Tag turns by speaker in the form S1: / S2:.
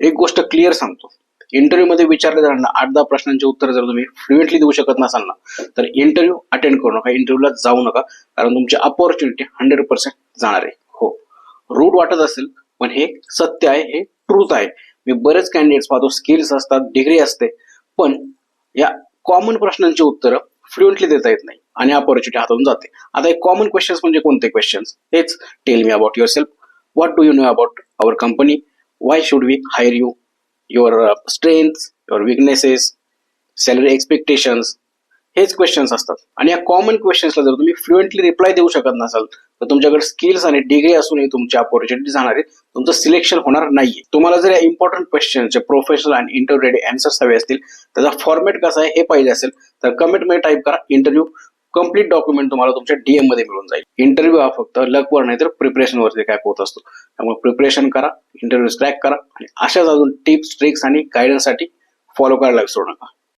S1: एक गोष्ट क्लिअर सांगतो. इंटरव्ह्यू मध्ये विचारले जाणार आठ दहा प्रश्नांचे उत्तर जर तुम्ही फ्लुएंटली देऊ शकत नसाल ना तर इंटरव्ह्यू अटेंड करू नका. इंटरव्ह्यूला जाऊ नका. कारण तुमची अपॉर्च्युनिटी हंड्रेड पर्सेंट जाणार आहे. हो. रूट वाटत असेल पण हे सत्य आहे हे ट्रूथ आहे. मी बरेच कॅन्डिडेट्स पाहतो. स्किल्स असतात डिग्री असते. पण या कॉमन प्रश्नांची उत्तरं फ्लुएंटली देता येत नाही. आणि अपॉर्च्युनिटी हातातून जाते. आता एक कॉमन क्वेश्चन्स म्हणजे कोणते क्वेश्चन्स हेच tell me about yourself what do you know about our company why should hire hire you your strength your weaknesses salary expectations हेच क्वेश्चन्स असतात. आणि या कॉमन क्वेश्चन्सला जर तुम्ही फ्लुएंटली रिप्लाय देऊ शकत नसाल तर तुमच्याकडे स्किल्स आणि डिग्री असूनही तुमची अपॉर्च्युनिटी जाणार आहे तुमचं सिलेक्शन होणार नाहीये. तुम्हाला जर या इम्पॉर्टंट क्वेश्चनचे प्रोफेशनल आणि इंटरव्ह्यू रेडी अँसर्स हवे असतील त्याचा फॉर्मॅट कसा आहे हे पाहिजे असेल तर कमेंटमध्ये टाईप करा इंटरव्ह्यू कंप्लीट डॉक्युमेंट तुम्हाला तुमच्या डीएममध्ये मिळून जाईल. इंटरव्ह्यू हा फक्त लकवर नाही तर प्रिपरेशन वरती काय होत असतो. त्यामुळे प्रिपरेशन करा इंटरव्ह्यू क्रॅक करा आणि अशाच अजून टिप्स ट्रिक्स आणि गायडन्ससाठी साठी फॉलो करायला विसरू नका.